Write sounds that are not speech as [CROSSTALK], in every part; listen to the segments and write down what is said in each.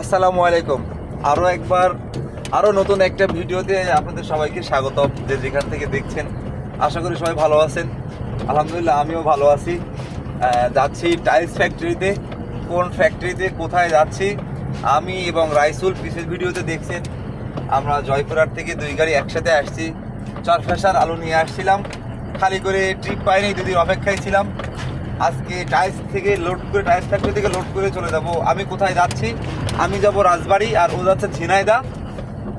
আসসালামু আলাইকুম। আরও একবার আরও নতুন একটা ভিডিওতে আপনাদের সবাইকে স্বাগতম যে যেখান থেকে দেখছেন। আশা করি সবাই ভালো আছেন। আলহামদুলিল্লাহ, আমিও ভালো আছি। যাচ্ছি টাইলস ফ্যাক্টরিতে। কোন ফ্যাক্টরিতে কোথায় যাচ্ছি? আমি এবং রাইসুল পিসের ভিডিওতে দেখছেন। আমরা জয়পুরহাট থেকে দুই গাড়ি একসাথে আসছি। চার ফ্যাসার আলু নিয়ে আসছিলাম। খালি করে ট্রিপ পাইনি, দুদিন অপেক্ষায় ছিলাম। আজকে টাইস থেকে লোড করে টাইলস ফ্যাক্টরি থেকে লোড করে চলে যাব। আমি কোথায় যাচ্ছি? আমি যাব রাজবাড়ি আর ও যাচ্ছে ঝিনাইদা।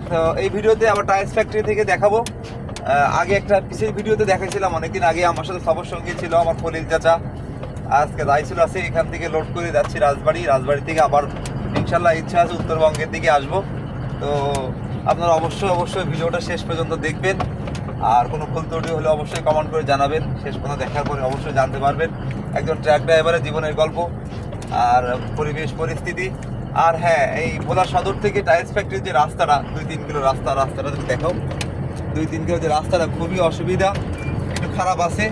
তো এই ভিডিওতে আমার টাইলস ফ্যাক্টরি থেকে দেখাবো। আগে একটা পিসের ভিডিওতে দেখাইছিলাম, অনেকদিন আগে আমার সাথে সবার সঙ্গে ছিল আমার খলিল চাচা। আজকে রাইসুল আছে এখান থেকে লোড করে যাচ্ছি রাজবাড়ি। রাজবাড়ি থেকে আবার ইনশাল্লাহ ইচ্ছা আছে উত্তরবঙ্গের দিকে আসব। তো আপনারা অবশ্যই অবশ্যই ভিডিওটা শেষ পর্যন্ত দেখবেন। আর কোনো ভুল ত্রুটি হলে অবশ্যই কমেন্ট করে জানাবেন। শেষ পর্যন্ত দেখার পরে অবশ্যই জানতে পারবেন। একজন ট্র্যাক ড্রাইভারের জীবনের গল্প আর পরিবেশ, পরিস্থিতি। আর হ্যাঁ এই ভোলা সদর থেকে টাইলস ফ্যাক্টরির যে রাস্তাটা, দুই তিন কিলো রাস্তা, রাস্তাটা যদি দেখাও। দুই তিন কিলো যে রাস্তাটা খুবই অসুবিধা, একটু খারাপ আছে।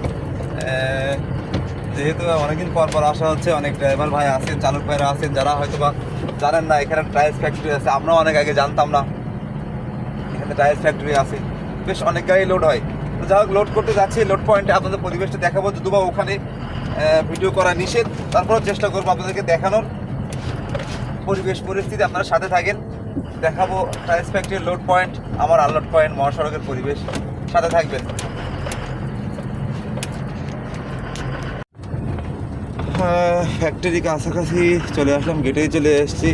যেহেতু অনেকদিন পর পর আসা হচ্ছে, অনেক ড্রাইভার ভাই আছেন, চালক ভাইরা আছেন, যারা হয়তো বা জানেন না, এখানে টাইলস ফ্যাক্টরি আছে। আমরাও অনেক আগে জানতাম না, এখানে টাইলস ফ্যাক্টরি আছে। বেশ অনেক গাড়ি লোড হয়। তো যাই হোক লোড করতে যাচ্ছি লোড পয়েন্টে আপনাদের পরিবেশটা দেখাবো। যদিও বা ওখানে ভিডিও করা নিষেধ, তারপরেও চেষ্টা করব আপনাদেরকে দেখানোর। পরিবেশ পরিস্থিতি আপনারা সাথে থাকেন। দেখাবো ফ্যাক্টরির লোড পয়েন্ট আমার আনলোড পয়েন্ট মহাসড়কের পরিবেশ। সাথে থাকবেন। ফ্যাক্টরি কাছাকাছি চলে আসলাম গেটেই চলে এসেছি।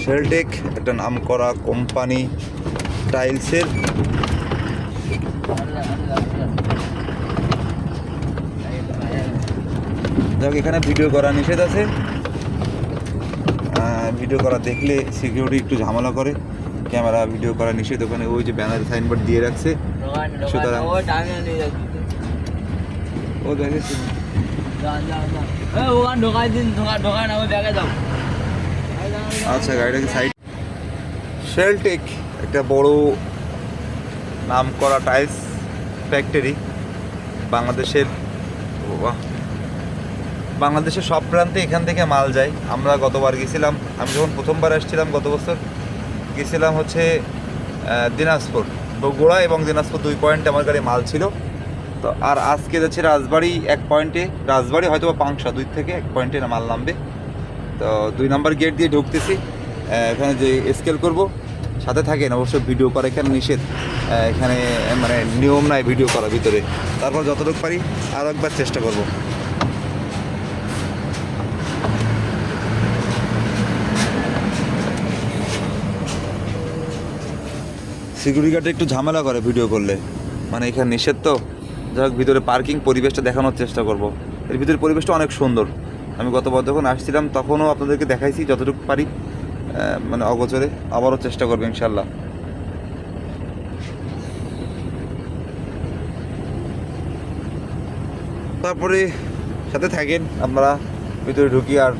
শেলটেক একটা নাম করা কোম্পানি টাইলসের। যাক, এখানে ভিডিও করা নিষেধ আছে। ভিডিও করা দেখলে সিকিউরিটি একটু ঝামেলা করে। ক্যামেরা ভিডিও করা নিষেধ, ওখানে ওই যে ব্যানার সাইনবোর্ড দিয়ে রাখছে। সুতরাং- ও যাও আচ্ছা গাড়িটাকে সাইড শেলটেক একটা বড় নাম করা টাইলস ফ্যাক্টরি বাংলাদেশের। বাংলাদেশের সব প্রান্তে এখান থেকে মাল যায়। আমরা গতবার গেছিলাম, আমি যখন প্রথমবার আসছিলাম গত বছর, গেছিলাম হচ্ছে দিনাজপুর। বগুড়া এবং দিনাজপুর দুই পয়েন্টে আমার গাড়ি মাল ছিল। তো আর আজকে যাচ্ছে রাজবাড়ি এক পয়েন্টে, রাজবাড়ি হয়তো বা পাংশা দুই থেকে এক পয়েন্টে মাল নামবে। তো দুই নাম্বার গেট দিয়ে ঢুকতেছি এখানে যে স্কেল করব সাথে থাকেন অবশ্যই ভিডিও করা এখানে নিষেধ। এখানে মানে নিয়ম নাই ভিডিও করা ভিতরে। তারপর যতটুকু পারি আরও একবার চেষ্টা করব। সিকিউরিটি গার্ডে একটু ঝামেলা করে ভিডিও করলে। মানে এখানে নিষেধ তো। যাই হোক, ভিতরে পার্কিং পরিবেশটা দেখানোর চেষ্টা করব। এর ভিতরে পরিবেশটা অনেক সুন্দর। আমি গতবার যখন আসছিলাম, তখনও আপনাদেরকে দেখাইছি, যতটুকু পারি। মানে অগোচরে আবারও চেষ্টা করব ইনশাল্লাহ তারপরে সাথে থাকেন আমরা ভিতরে ঢুকি আর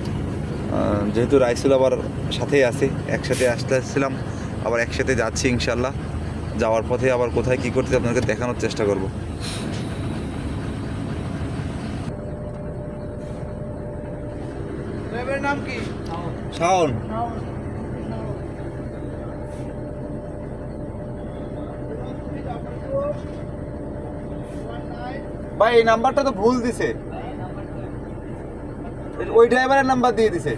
যেহেতু রাইসুল আবার সাথেই আছে একসাথে আসতে আসছিলাম আবার একসাথে যাচ্ছি ইনশাল্লাহ যাওয়ার পথে আবার কোথায় কী করতে আপনাদেরকে দেখানোর চেষ্টা করব। নাম কি? শাওন। ভাই এই নাম্বারটা তো ভুল দিছে। ওই ড্রাইভারের নাম্বার দিয়ে দিছে।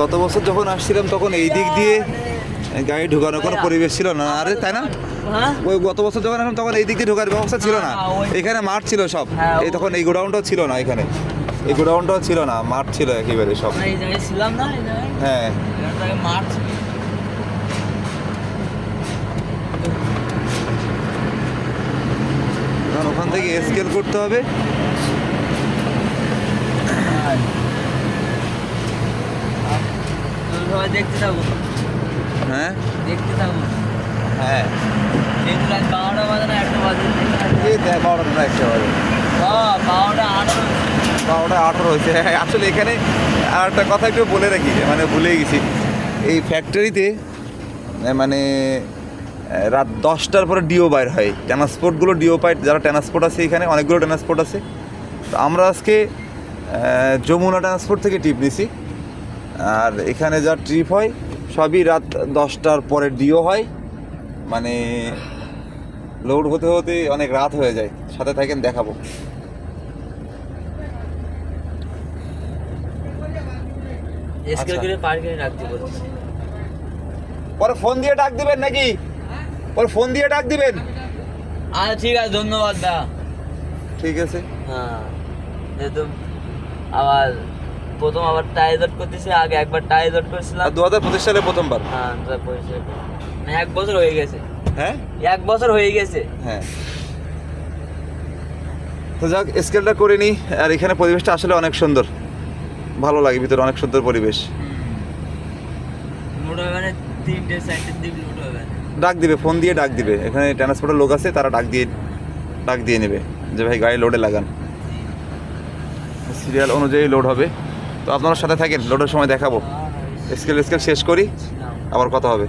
গত বছর যখন আসছিলাম তখন এই দিক দিয়ে গাড়ি ঢোকানোর কোনো পরিবেশ ছিল না। আরে তাই না? হ্যাঁ? ওই গত বছর যখন আসলাম তখন এই দিক দিয়ে ঢোকার ব্যবস্থা ছিল না। হ্যাঁ, এখানে মাঠ ছিল সব। হ্যাঁ, এই তখন এই গোডাউনটাও ছিল না এখানে। এই গোডাউনটাও ছিল না। মাঠ ছিল একেবারে সব। আমরা এই জায়গায় ছিলাম না হ্যাঁ। মাঠ ছিল। কারণ ওখান থেকে স্কেল করতে হবে। দেখতে থাকো। হ্যাঁ? দেখতে থাকো। হ্যাঁ। যেহেতু রাত বারোটা বাজে না একটা বাজে। এই দেখ বারোটা না একটা বাজে। বারোটা আঠারো। বারোটা আঠারো হয়েছে। হ্যাঁ [LAUGHS] আসলে এখানে আর একটা কথা একটু বলে রাখি মানে ভুলে গেছি। এই ফ্যাক্টরিতে মানে রাত দশটার পরে ডিও বাইর হয়। ট্রান্সপোর্টগুলো ডিও পাই যারা ট্রান্সপোর্ট আছে এখানে অনেকগুলো ট্রান্সপোর্ট আছে। তো আমরা আজকে যমুনা ট্রান্সপোর্ট থেকে ট্রিপ নিছি। আর এখানে যা ট্রিপ হয় সবই রাত দশটার পরে ডিও হয়। মানে লোড হতে হতে অনেক রাত হয়ে যায়। সাথে থাকেন দেখাবো। আচ্ছা। পরে ফোন দিয়ে ডাক দিবেন নাকি? পরে ফোন দিয়ে ডাক দিবেন। আচ্ছা ঠিক আছে ধন্যবাদ দা। ঠিক আছে। হ্যাঁ যেহেতু আবার প্রথম আবার টাই টাইজট করতেছি আগে একবার টাইজট করেছিলাম। আর দু হাজার পঁচিশ সালে প্রথমবার? হ্যাঁ তারপরে সে- মানে এক বছর হয়ে গেছে। হ্যাঁ? এক বছর হয়ে গেছে। হ্যাঁ। তো যাক স্কেলটা করে নিই। আর এখানে পরিবেশটা আসলে অনেক সুন্দর। ভালো লাগে ভিতরে অনেক সুন্দর পরিবেশ। হবে মানে তিনটে চারটের দিক ডাক দিবে ফোন দিয়ে ডাক দিবে। এখানে ট্রান্সপোর্টের লোক আছে, তারা ডাক দিয়ে ডাক দিয়ে নেবে যে, ভাই, গাড়ি লোডে লাগান। সিরিয়াল অনুযায়ী লোড হবে। তো আপনার সাথে থাকেন লোডের সময় দেখাবো। স্কেল স্কেল শেষ করি, আবার কথা হবে।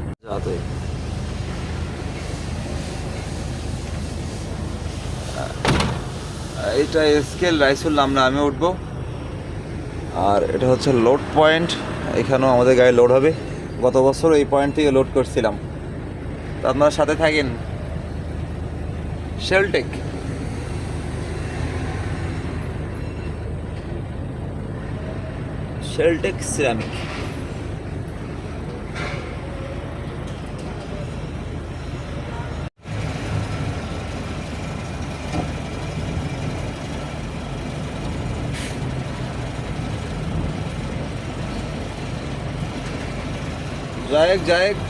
এটা স্কেল রাইসুল নাম না আমি উঠবো। আর এটা হচ্ছে লোড পয়েন্ট এখানেও আমাদের গাড়ি লোড হবে। গত বছর এই পয়েন্ট থেকে লোড করছিলাম। তো আপনারা সাথে থাকেন শেলটেক শেলটেক সিরামিক जाएक जाएक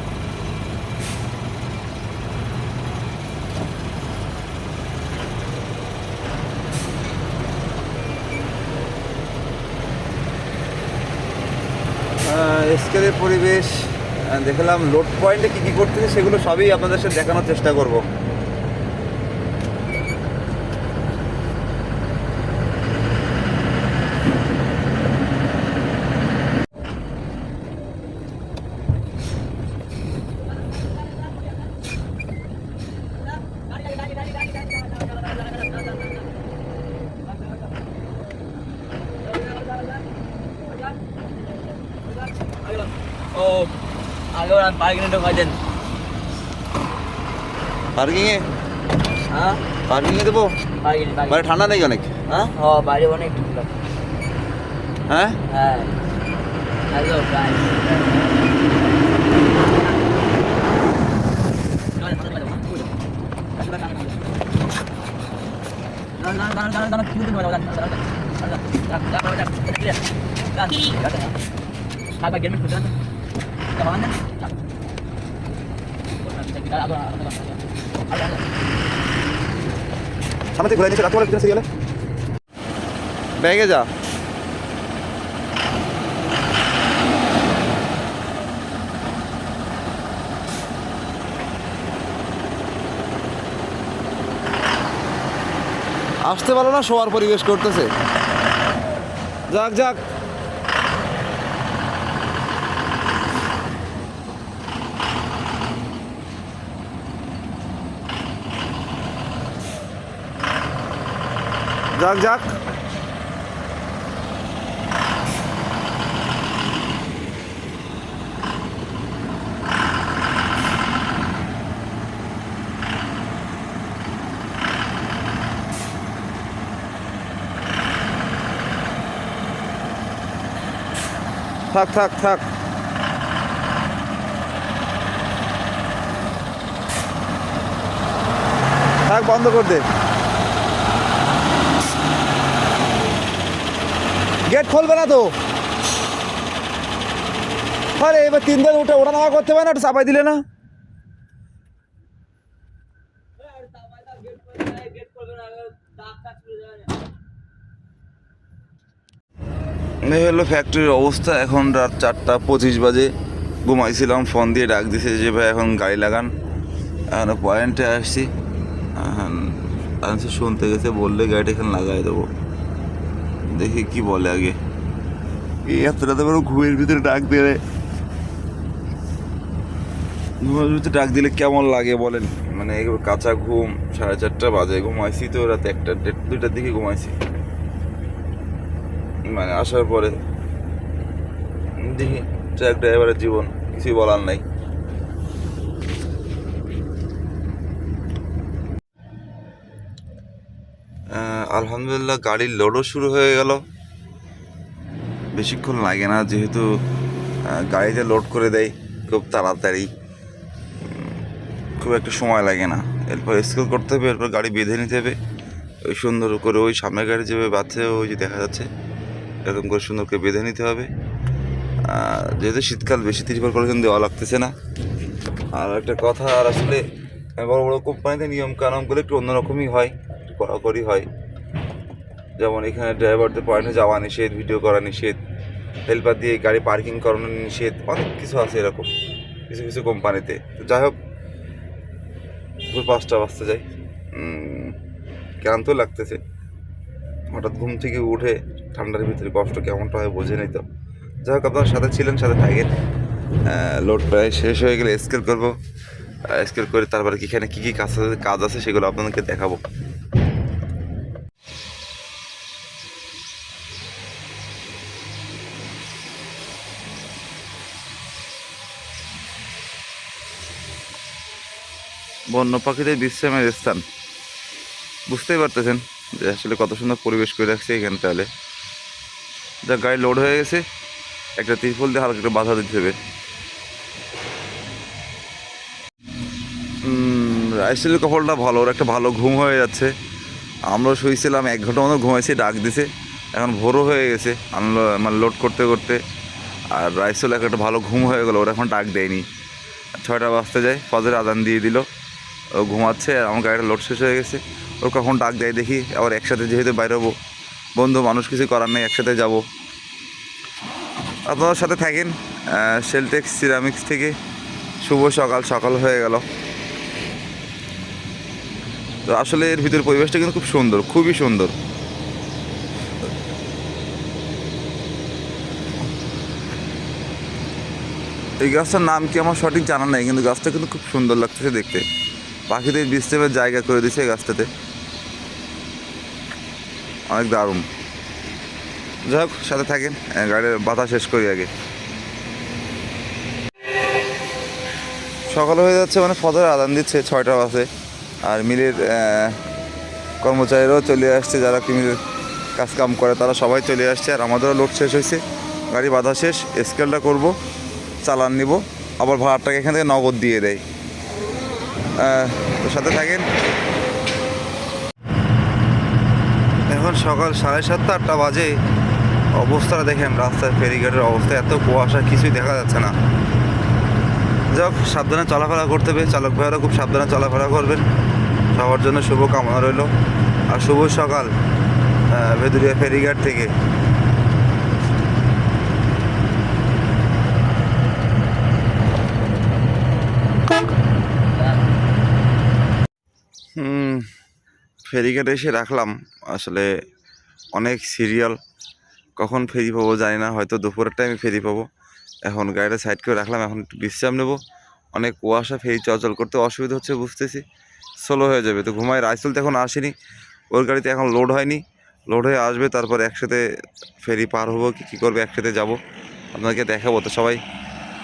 স্কেলের পরিবেশ দেখলাম লোড পয়েন্টে কী কী করতেছে, সেগুলো সবই আপনাদের সাথে দেখানোর চেষ্টা করব। পার্কিংয়ে ঢোকা দেন। পার্কিংয়ে? হ্যাঁ? পার্কিংয়ে দেবো? পার্কিং মানে ঠান্ডা নেই অনেক? হ্যাঁ? ও বাইরে অনেক ঠান্ডা। হ্যাঁ? হ্যাঁ। হ্যালো গাইস সামনে ঘুরে নিচ্ছে ব্যাগে যা। আসতে পারো না শোয়ার পরিবেশ করতেছে। যাক যাক। যাক যাক। থাক থাক থাক। থাক বন্ধ কর দে। গেট খুলবে না তো। আরে, এবার তিন দিন উঠে ওঠা নামা করতে পারে না, একটু চাপাই দিলে না। হলো ফ্যাক্টরির অবস্থা, এখন রাত চারটা পঁচিশ বাজে। ঘুমাইছিলাম ফোন দিয়ে ডাক দিছে যে, ভাই, এখন গাড়ি লাগান। এখন পয়েন্টে আসছি। শুনতে গেছে, বললে গাড়িটা এখানে লাগাই দেবো। দেখি কি বলে আগে। এই এত রাতে বড় ঘুমের ভিতরে ডাক দেবে ঘুমের ভিতরে ডাক দিলে কেমন লাগে বলেন? মানে কাঁচা ঘুম সাড়ে চারটা বাজে ঘুমাইছি তো রাতে একটা দেড় দুইটার দিকে ঘুমাইছি। মানে আসার পরে দেখি ট্রাক ড্রাইভারের জীবন কিছুই বলার নাই। আলহামদুলিল্লাহ গাড়ির লোডও শুরু হয়ে গেল। বেশিক্ষণ লাগে না, যেহেতু গাড়িতে লোড করে দেয় খুব তাড়াতাড়ি। খুব একটা সময় লাগে না। এরপর স্কেল করতে হবে, এরপর গাড়ি বেঁধে নিতে হবে। ওই সুন্দর করে ওই সামনের গাড়ি যেভাবে বাঁধছে, ওই যে দেখা যাচ্ছে, এরকম করে সুন্দর করে বেঁধে নিতে হবে। যেহেতু শীতকাল, বেশি তিরপল কলেকশন দেওয়া লাগতেছে না। আর একটা কথা, আর আসলে, বড় বড় কোম্পানিতে নিয়ম কানুনগুলো একটু অন্যরকমই হয় কড়াকড়ি হয়। যেমন এখানে ড্রাইভারদের পয়েন্টে যাওয়া নিষেধ ভিডিও করা নিষেধ হেল্পার দিয়ে গাড়ি পার্কিং করানো নিষেধ, অনেক কিছু আছে এরকম, কিছু কিছু কোম্পানিতে তো। যাই হোক, দুপুর পাঁচটা বাজতে যাই ক্লান্ত লাগতেছে। হঠাৎ ঘুম থেকে উঠে ঠান্ডার ভিতরে কষ্ট কেমনটা হয় বোঝে নাই তো। যাই হোক, আপনার সাথে ছিলেন, সাথে থাকেন। লোড প্রায় শেষ হয়ে গেলে স্কেল করব। স্কেল করে তারপরে এখানে কী কী কাজ আছে কাজ আছে সেগুলো আপনাদেরকে দেখাবো। বন্য পাখিদের বিশ্রামের স্থান। বুঝতেই পারতেছেন যে আসলে কত সুন্দর পরিবেশ করে রাখছে এখানে তাহলে। যা গাড়ি লোড হয়ে গেছে, একটা তিরপল দিয়ে হালকা একটা বাধা দিতে হবে। রাইসেলের কপালটা ভালো, ওর একটা ভালো ঘুম হয়ে যাচ্ছে। আমরা শুয়েছিলাম, এক ঘণ্টা মতো ঘুমাইছি, ডাক দিছে। এখন ভোরও হয়ে গেছে, আনলো মানে লোড করতে করতে। আর রাইসেল একটা ভালো ঘুম হয়ে গেলো, ওরা এখন ডাক দেয়নি। ছয়টা বাজতে যায়, ফজর আদান দিয়ে দিল। ও ঘুমাচ্ছে আর আমার গাড়িটা লোড শেষ হয়ে গেছে। ও কখন ডাক দেয় দেখি, আবার একসাথে যেহেতু বাইরে হব বন্ধু, মানুষ কিছু করার নেই, একসাথে যাব। আপনাদের সাথে থাকেন সেলটেক্স সিরামিক্স থেকে। শুভ সকাল সকাল হয়ে গেল। তো আসলে এর ভিতরে পরিবেশটা কিন্তু খুব সুন্দর, খুবই সুন্দর। এই গাছটার নাম কি আমার সঠিক জানা নেই, কিন্তু গাছটা কিন্তু খুব সুন্দর লাগতেছে দেখতে। পাখিদের বিশ্রামের জায়গা করে দিছে এই গাছটাতে। অনেক দারুণ। যাই হোক, সাথে থাকেন গাড়ির বাতা শেষ করি আগে। সকাল হয়ে যাচ্ছে মানে ফজর আদান দিচ্ছে ছয়টা বাসে আর মিলের কর্মচারীরাও চলে আসছে, যারা মিলের কাজ কাম করে, তারা সবাই চলে আসছে। আর আমাদেরও লোড শেষ হয়েছে। গাড়ি বাধা শেষ স্কেলটা করব, চালান নিব। আবার ভাড়াটাকে এখান থেকে নগদ দিয়ে দেয়। তো সাথে থাকেন। এখন সকাল সাড়ে সাতটা, আটটা বাজে। অবস্থাটা দেখেন রাস্তার ফেরিঘাটের অবস্থা, এত কুয়াশা, কিছুই দেখা যাচ্ছে না। যাক, সাবধানে চলাফেরা করতে হবে। চালক ভাইয়েরা খুব সাবধানে চলাফেরা করবেন। সবার জন্য শুভ কামনা রইল। আর শুভ সকাল ভেদুরিয়া ফেরিঘাট থেকে। ফেরিঘাটে এসে রাখলাম। আসলে অনেক সিরিয়াল কখন ফেরি পাবো জানি না, হয়তো দুপুরের টাইমে ফেরি পাবো। এখন গাড়িটা সাইড করে রাখলাম, এখন একটু বিশ্রাম নেব। অনেক কুয়াশা, ফেরি চলাচল করতে অসুবিধা হচ্ছে বুঝতেছি। স্লো হয়ে যাবে, তো ঘুমায় রাইসুল তো এখন আসেনি। ওর গাড়িতে এখন লোড হয়নি। লোড হয়ে আসবে, তারপর একসাথে ফেরি পার হব কি, কী করবে, একসাথে যাব। আপনাদেরকে দেখাবো তো সবাই।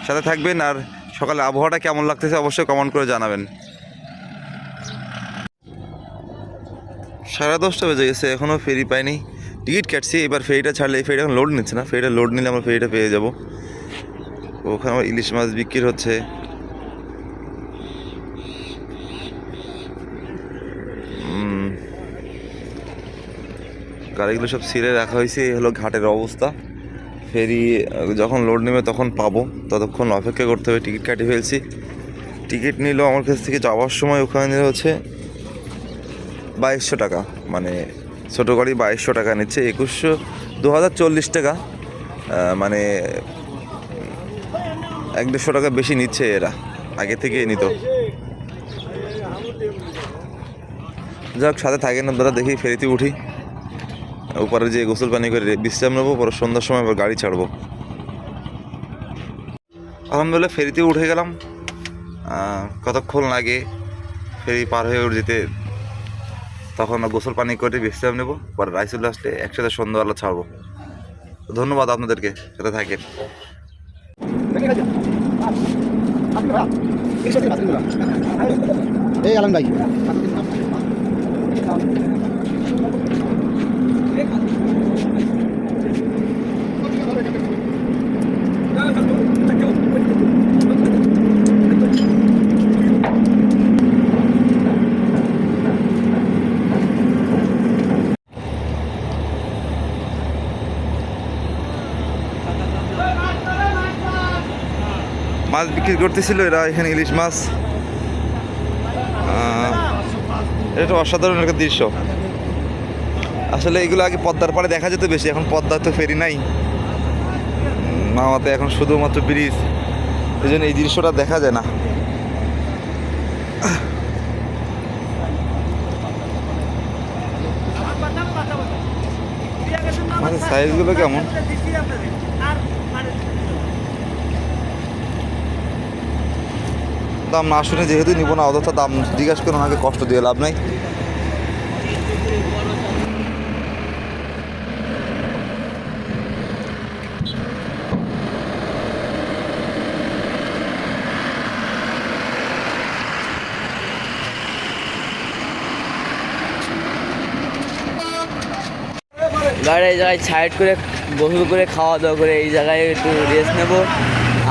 সাথে থাকবেন আর সকালে আবহাওয়াটা কেমন লাগতেছে অবশ্যই কমেন্ট করে জানাবেন। সাড়ে দশটা বেজে গেছে এখনও ফেরি পাইনি। টিকিট কাটছি, এবার ফেরিটা ছাড়লে, এই ফেরিটা এখন লোড নিচ্ছে না, ফেরিটা লোড নিলে আমরা ফেরিটা পেয়ে যাব। ওখানে আমার ইলিশ মাছ বিক্রি হচ্ছে। গাড়িগুলো সব ছিঁড়ে রাখা হয়েছে, এই হলো ঘাটের অবস্থা। ফেরি, যখন লোড নেবে তখন পাবো, ততক্ষণ অপেক্ষা করতে হবে, টিকিট কাটিয়ে ফেলছি। টিকিট নিল আমার কাছ থেকে যাওয়ার সময় ওখানে হচ্ছে বাইশশো টাকা মানে ছোটো গাড়ি বাইশশো টাকা নিচ্ছে, একুশশো দু হাজার চল্লিশ টাকা মানে এক দেড়শো টাকা বেশি নিচ্ছে এরা, আগে থেকে নিত। যাক, সাথে থাকেন আপনারা, দেখি ফেরিতে উঠি। উপরে যে গোসল পানি করে বিশ্রাম নেব, পরে সন্ধ্যার সময় আবার গাড়ি ছাড়বো। আলহামদুলিল্লাহ, ফেরিতে উঠে গেলাম। কতক্ষণ লাগে ফেরি পার হয়ে যেতে তখন গোসল পানি করে বিশ্রাম নেব, পরে রাইসুল আসলে একসাথে সন্ধ্যাবেলা ছাড়বো। তো ধন্যবাদ আপনাদেরকে, সাথে থাকেন। এই আলম ভাই। মাছ বিক্রি করতেছিল, এরা এখানে ইলিশ মাছ। এটা অসাধারণ একটা দৃশ্য। আসলে এগুলো আগে পদ্মার পাড়ে দেখা যেত বেশি, এখন পদ্মার তো ফেরি নাই। মামাতে এখন শুধুমাত্র ব্রিজ। এই জন্য এই দৃশ্যটা দেখা যায় না। সাইজগুলো কেমন? দাম না শুনে যেহেতু নিব না, অযথা দাম জিজ্ঞাসা করে আগে কষ্ট দিয়ে লাভ নাই। গাড়ি এই জায়গায় সাইড করে গোসল করে খাওয়া দাওয়া করে এই জায়গায় একটু রেস্ট নেব।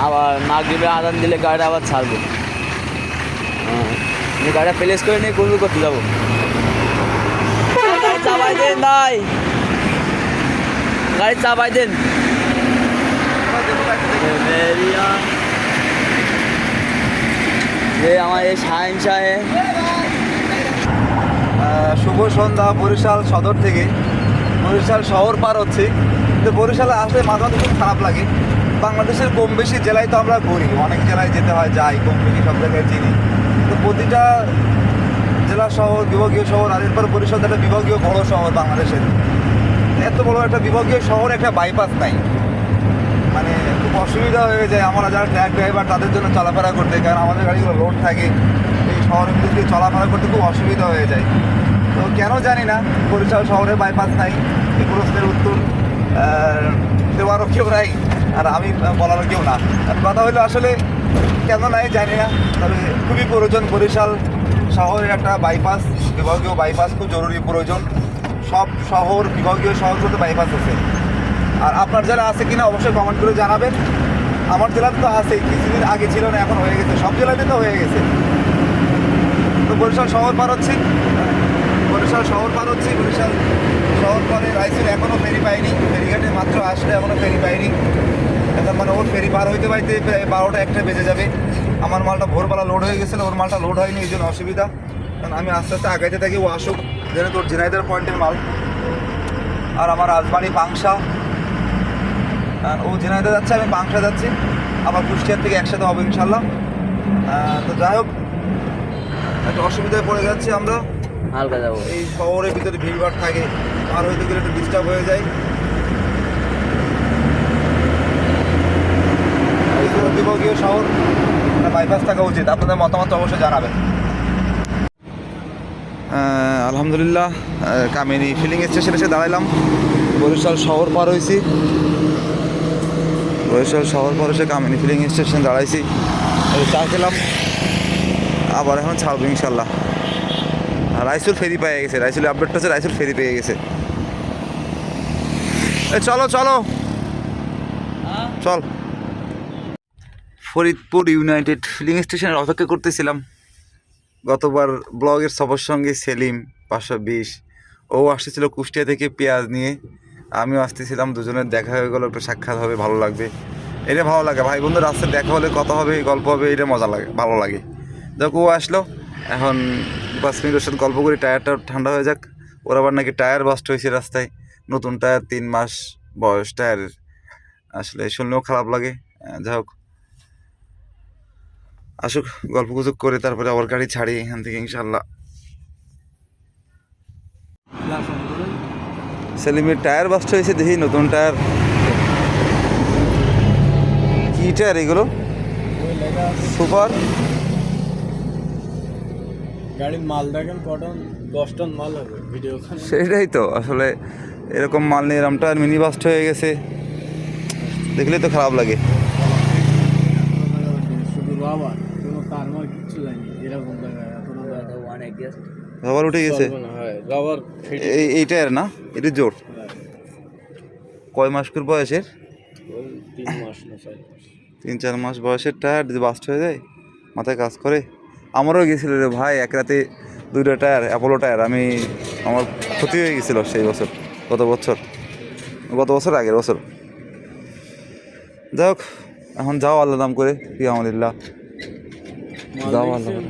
আবার মাগরীবের আদান দিলে গাড়িটা আবার ছাড়বো। গাড়িটা প্লেস করে নিয়ে গোসল করতে যাব? চাপাই দেন ভাই। গাড়ি চাপাই দেন। যে শুভ সন্ধ্যা, বরিশাল সদর থেকে। বরিশাল শহর পার হচ্ছে। কিন্তু বরিশালে আসলে মাঝে মাঝে খুব খারাপ লাগে। বাংলাদেশের কম বেশি জেলায় তো আমরা ঘুরি। অনেক জেলায় যেতে হয়, যাই, কম বেশি সব জায়গায় চিনি। প্রতিটা জেলা শহর, বিভাগীয় শহর আর পরিষদ একটা বিভাগীয় বড় শহর বাংলাদেশের। এত বড় একটা বিভাগীয় শহর একটা বাইপাস নাই। মানে খুব অসুবিধা হয়ে যায় আমরা যারা ট্র্যাক ড্রাইভার তাদের জন্য চলাফেরা করতে, কারণ আমাদের গাড়িগুলো লোড থাকে। এই শহরের দিয়ে চলাফেরা করতে খুব অসুবিধা হয়ে যায়। তো কেন জানি না, বরিশাল শহরে বাইপাস নাই, এই প্রশ্নের উত্তর দেওয়ারও কেউ নাই, আর আমি বলারও কেউ না। কথা হলো আসলে কেন নাই জানি না, তবে খুবই প্রয়োজন বরিশাল শহরের একটা বাইপাস বিভাগীয় বাইপাস খুব জরুরি প্রয়োজন। সব শহর, বিভাগীয় শহরগুলোতে বাইপাস আছে। আর আপনার জেলা আছে কিনা অবশ্যই কমেন্ট করে জানাবেন। আমার জেলাতে তো আছে কিছুদিন আগে ছিল না, এখন হয়ে গেছে। সব জেলাতে তো হয়ে গেছে। তো বরিশাল শহর পার হচ্ছি। বরিশাল শহর পার হচ্ছি, বরিশাল শহর পরে রাইসুল এখনও ফেরি পাইনি। ফেরিঘাটে মাত্র আসলে এখনও ফেরি পাইনি। এখন মানে ওর ফেরি পার হইতে প্রায় বারোটা একটা বেজে যাবে। আমার মালটা ভোরবেলা লোড হয়ে গেছিল ওর মালটা লোড হয়নি এই জন্য অসুবিধা। কারণ আমি আস্তে আস্তে আগাইতে থাকি ও আসুক যেন তোর ঝিনাইদার পয়েন্টের মাল। আর আমার রাজবাড়ি পাংশা আর ও ঝিনাইদা যাচ্ছে আমি পাংশা যাচ্ছি। আবার কুষ্টিয়ার থেকে একসাথে হবে ইনশাল্লাহ তো যাই হোক একটা অসুবিধায় পড়ে যাচ্ছি আমরা। হালকা যাব। এই শহরের ভিতরে ভিড়ভাড় থাকে আর হয়তো গেলে একটু ডিস্টার্ব হয়ে যায় এই তো বিভাগীয় শহর বাইপাস থাকা উচিত। আপনাদের মতামত অবশ্যই জানাবেন। আলহামদুলিল্লাহ কামিনী ফিলিং স্টেশনে এসে দাঁড়াইলাম। বরিশাল শহর পার হয়েছি বরিশাল শহর পার এসে কামিনী ফিলিং স্টেশন দাঁড়াইছি। চা খেলাম। আবার এখন ছাড়বো ইনশাল্লাহ। আর রাইসুল ফেরি পেয়ে গেছে। রাইসুল আপডেটটা হচ্ছে রাইসুল ফেরি পেয়ে গেছে। চলো চলো। চল। ফরিদপুর ইউনাইটেড ফিলিং স্টেশনের অপেক্ষা করতেছিলাম। গতবার ব্লগের সবার সঙ্গে সেলিম পাঁচশো বিশ ও আসতেছিল কুষ্টিয়া থেকে পেঁয়াজ নিয়ে। আমিও আসতেছিলাম, দুজনের দেখা হয়ে গেলো সাক্ষাৎ হবে, ভালো লাগবে। এটা ভালো লাগে। ভাই বন্ধু রাস্তায় দেখা হলে কথা হবে, গল্প হবে, এটা মজা লাগে, ভালো লাগে। দেখো, ও আসলো। এখন পাঁচ মিনিট ওর সাথে গল্প করি, টায়ারটা ঠান্ডা হয়ে যাক। ওর আবার নাকি টায়ার বাস্ট হয়েছে রাস্তায়। নতুন টায়ার, তিন মাস বয়স টায়ারের। আসলে শুনলেও খারাপ লাগে। যাই হোক আসুক গল্প গুজব করে তারপরে আবার গাড়ি ছাড়ি এখান থেকে ইনশাল্লাহ। সেলিমের টায়ার বাস্ট হয়েছে দেখি নতুন টায়ার। কি টায়ার এগুলো? সুপার। গাড়ির মাল দেখেন কটন দশ টন মাল হবে ভিডিও সেটাই তো আসলে এরকম মাল নিয়ে এরমটা মিনি বাস্ট হয়ে গেছে। দেখলেই তো খারাপ লাগে শুধু রাবার কোনো কারমার কিচ্ছু যায়নি এরকম জায়গায় আবার উঠে গেছে? হয় রাবার এই এইটার না? এটা জোর? কয় মাস করে বয়সের? তিন চার মাস। বয়সের টায়ার যদি বাস্ট হয়ে যায় মাথায় কাজ করে। আমারও গেছিল রে ভাই এক রাতে দুইটা টায়ার অ্যাপোলো টায়ার। আমি আমার ক্ষতি হয়ে গেছিল সেই বছর গত বছর। গত বছর আগের বছর। যাই হোক এখন যাও আল্লাহ দাম করে কি আলহামদুলিল্লাহ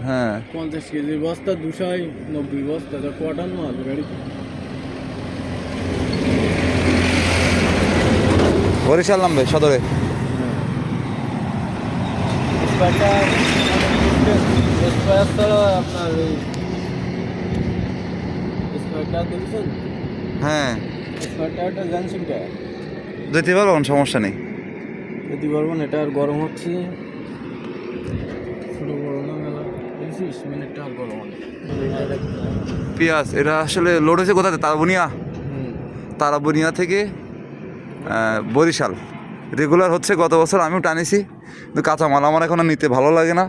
হ্যাঁ। পঞ্চাশ কেজি বস্তা দুশো নব্বই বস্তা কটন মাল বরিশাল নামবে সদরে। হ্যাঁ। যেতে পারব কোনো সমস্যা নেই। যদি পারবেন এটা আর গরম হচ্ছে ছোট বড় না মেলা দেখছিস মিনিটটা আর গরম হলে পিয়াজ এটা আসলে লোড হয়েছে কোথাতে? তারাবুনিয়া? তারাবুনিয়া থেকে বরিশাল। রেগুলার হচ্ছে গত বছর আমিও টানেছি। কিন্তু কাঁচামাল আমার এখন নিতে ভালো লাগে না।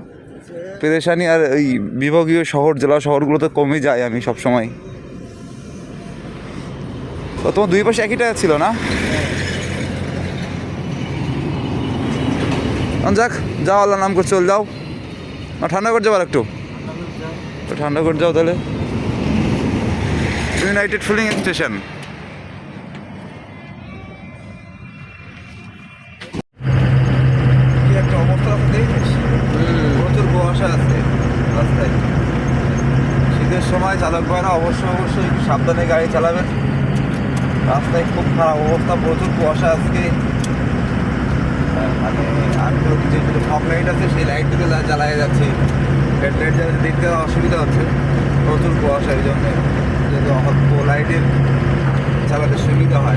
পেরেশানি আর ওই বিভাগীয় শহর জেলা শহরগুলোতে কমে যায় আমি সব সময় তো তোমার দুই পাশে একই টাকা ছিল না? যাক যাও আল্লাহ নাম করে চল যাও। না ঠান্ডা করে যাও আর একটু তো ঠান্ডা করে যাও তাহলে। ইউনাইটেড ফিলিং স্টেশন কি একটা অবস্থা আছে প্রচুর কুয়াশা আছে রাস্তায়। শীতের সময় চালক ভাইরা অবশ্যই অবশ্যই একটু সাবধানে গাড়ি চালাবেন রাস্তায় খুব খারাপ অবস্থা প্রচুর কুয়াশা আজকে। আহ, মানে আমি যে ফগ লাইট আছে সেই লাইটগুলো জ্বালায় যাচ্ছে। জ্বালাতে দেখতে অসুবিধা হচ্ছে প্রচুর কুয়াশা এই জন্য যদি অল্প লাইটের চালাতে সুবিধা হয়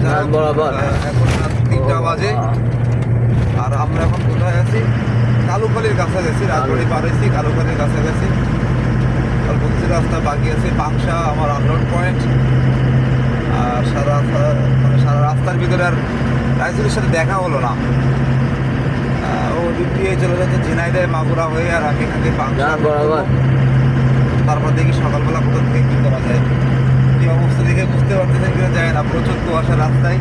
যাই বরাবর। এখন তিনটা বাজে। আর আমরা এখন কোথায় আছি? কালুখালির কাছাকাছি রাজবাড়ি পার হয়েছি কালুখালির কাছাকাছি। অল্প কিছু রাস্তা বাকি আছে পাংশা আমার আনলোড পয়েন্ট আর সারা রাস্তা- মানে সারা রাস্তার ভিতরে আর রাইজুলের সাথে দেখা হলো না। দিক দিয়ে চলে যাচ্ছে ঝিনাইদায় মাগুরা হয়ে আর আমি থেকে বরাবর। তারপর দেখি সকালবেলা কোথা থেকে কী করা যায়। এই অবস্থা দেখে বুঝতে পারতেছেন কিনা যায় না প্রচুর কুয়াশা রাস্তায়।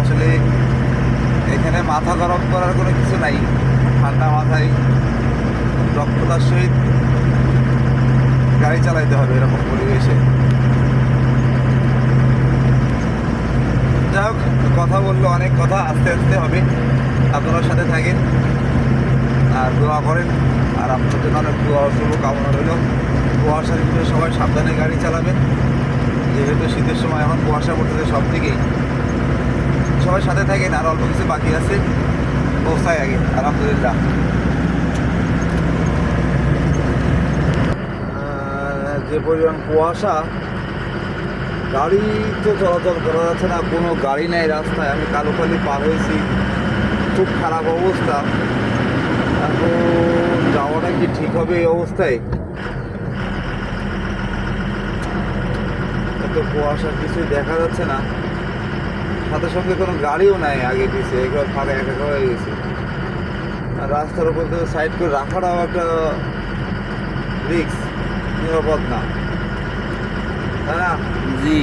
আসলে এখানে মাথা গরম করার কোনো কিছু নাই ঠান্ডা মাথায় দক্ষতার সহিত গাড়ি চালাইতে হবে এরকম পরিবেশে। যাই হোক, কথা বলল, অনেক কথা, আস্তে আস্তে হবে। আপনারা সাথে থাকেন। আর দোয়া করেন। আর আপনার জন্য অনেক দোয়া শুভ কামনা রইল। কুয়াশার ভিতরে সবাই সাবধানে গাড়ি চালাবেন। যেহেতু শীতের সময় এখন কুয়াশা পড়তেছে সব দিকেই। সবাই সাথে থাকেন, আর অল্প কিছু বাকি আছে। পৌঁছায় আগে। আলহামদুলিল্লাহ। যে পরিমাণ কুয়াশা গাড়ি তো চলাচল করা যাচ্ছে না, কোনো গাড়ি নেই রাস্তায়। আমি কালোখালি পার হয়েছি, খুব খারাপ অবস্থা। এখন যাওয়াটা কি ঠিক হবে এই অবস্থায়? এত কুয়াশা, কিছুই দেখা যাচ্ছে না। সাথে সঙ্গে কোনো গাড়িও নাই আগে পিছিয়ে একবার ফাঁকা, একা হয়ে গেছে। আর রাস্তার উপর তো সাইড করে রাখাটাও একটা রিক্স নিরাপদ না। তাই জি।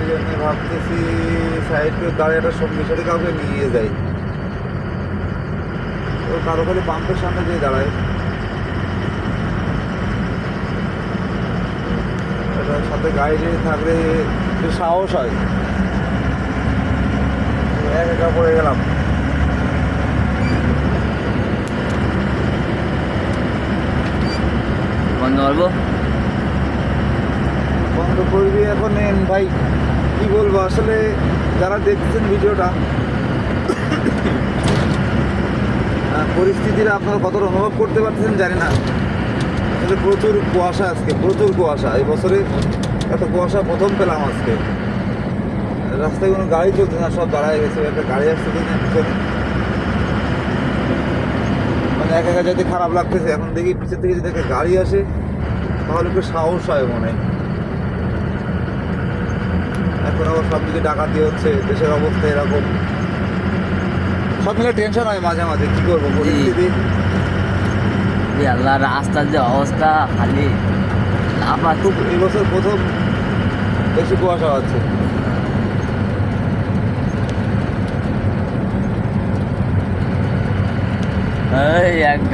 এই জন্য ভাবতেছি সাইড করে গাড়িটা সঙ্গে সাথে কাউকে নিয়ে যাই। ও কারও খালি পাম্পের সামনে দিয়ে দাঁড়ায়। সাথে গাড়ি থাকলে একটু সাহস হয়। এক একা পড়ে গেলাম। বন্ধ করব? বন্ধ করবি এখন, নেন ভাই। কি বলব, আসলে যারা দেখছেন ভিডিওটা পরিস্থিতিটা আপনারা কতটা অনুভব করতে পারছেন জানি না। আসলে প্রচুর কুয়াশা আজকে, প্রচুর কুয়াশা। এই বছরে এত কুয়াশা প্রথম পেলাম আজকে। রাস্তায় কোনো গাড়ি চলছে না, সব দাঁড়ায় গেছে, একটা গাড়ি আসছে কিনা পিছনে। একা একা যাতে খারাপ লাগতেছে। এখন দেখি পিছের থেকে যদি একটা গাড়ি আসে, তাহলে একটু সাহস হয় মনে এখন আবার সব দিকে ডাকাতি হচ্ছে দেশের অবস্থা এরকম। সব মিলে টেনশন হয় মাঝে মাঝে কি করব পরিস্থিতি আল্লাহ রাস্তার যে অবস্থা খালি লাফা খুব এই বছর প্রথম বেশি কুয়াশা হচ্ছে।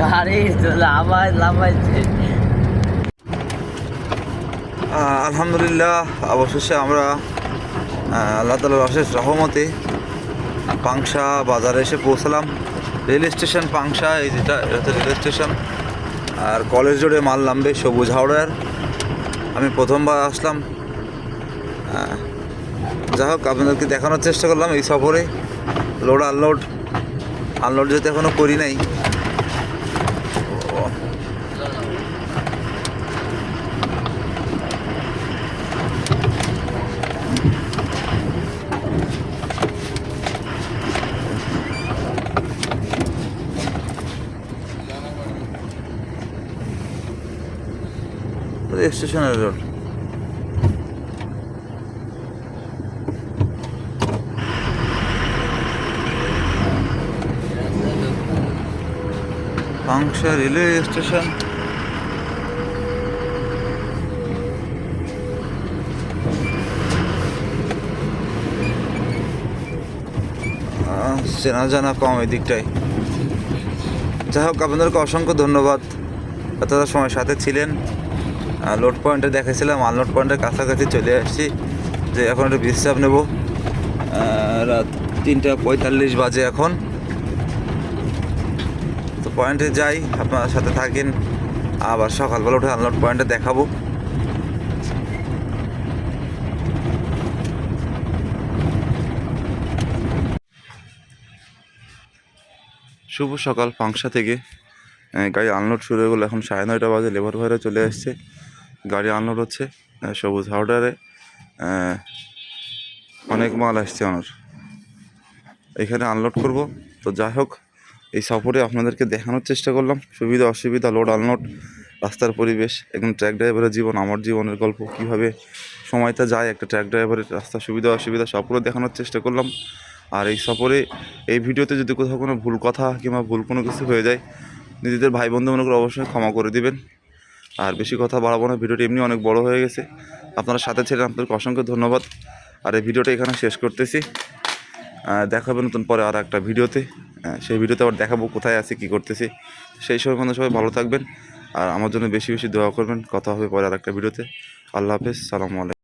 গাড়ি লাফাইছে। আহ, আলহামদুলিল্লাহ অবশেষে আমরা আল্লাহ তালার অশেষ রহমতে পাংশা বাজারে এসে পৌঁছলাম। রেল স্টেশন পাংশা, এই যেটা এটা রেল স্টেশন। আর কলেজ রোডে মাল নামবে সবুজ হাওড়ার। আমি প্রথমবার আসলাম। যাই হোক, আপনাদেরকে দেখানোর চেষ্টা করলাম এই সফরে। Load unload. আনলোড যেতে এখনও করি নাই ও, স্টেশনের রোড পাংশা রেলওয়ে স্টেশন চেনা জানা কম এই দিকটায় যাই হোক আপনাদেরকে অসংখ্য ধন্যবাদ এতটা সময় সাথে ছিলেন লোড পয়েন্টে দেখেছিলাম আনলোড পয়েন্টের কাছাকাছি চলে আসছি। যে এখন একটু বিশ্রাম নেব। রাত তিনটা পঁয়তাল্লিশ বাজে এখন। তো পয়েন্টে যাই, আপনার সাথে থাকেন। আবার সকালবেলা উঠে আনলোড পয়েন্টে দেখাবো। শুভ সকাল পাংশা থেকে। গাড়ি আনলোড শুরু হয়ে গেলো, এখন সাড়ে নয়টা বাজে লেবার ভাইরা চলে আসছে। গাড়ি আনলোড হচ্ছে সবুজ হাওড়ারে অনেক মাল আসছে আমার এখানে আনলোড করব। তো যাই হোক, এই সফরে আপনাদেরকে দেখানোর চেষ্টা করলাম। সুবিধা, অসুবিধা লোড আনলোড রাস্তার পরিবেশ একজন ট্র্যাক ড্রাইভারের জীবন, আমার জীবনের গল্প, কীভাবে সময়টা যায়, একটা ট্র্যাক ড্রাইভারের রাস্তার সুবিধা, অসুবিধা সবগুলো দেখানোর চেষ্টা করলাম। আর এই সফরে এই ভিডিওতে যদি কোথাও কোনো ভুল কথা কিংবা ভুল কোনো কিছু হয়ে যায়, নিজেদের ভাই বন্ধু মনে করে অবশ্যই ক্ষমা করে দিবেন। আর বেশি কথা বাড়াবো না, ভিডিওটি এমনি অনেক বড় হয়ে গেছে। আপনারা সাথে ছিলেন, আপনাদেরকে অসংখ্য ধন্যবাদ। আর এই ভিডিওটা এখানে শেষ করতেছি। দেখা হবে নতুন পরে আর একটা ভিডিওতে। সেই ভিডিওতে আবার দেখাবো কোথায় আছে, কি করতেছি। সেই সময় পর্যন্ত সবাই ভালো থাকবেন। আর আমার জন্য বেশি বেশি দোয়া করবেন। কথা হবে পরে আর একটা ভিডিওতে। আল্লাহ হাফেজ, সালামু আলাইকুম।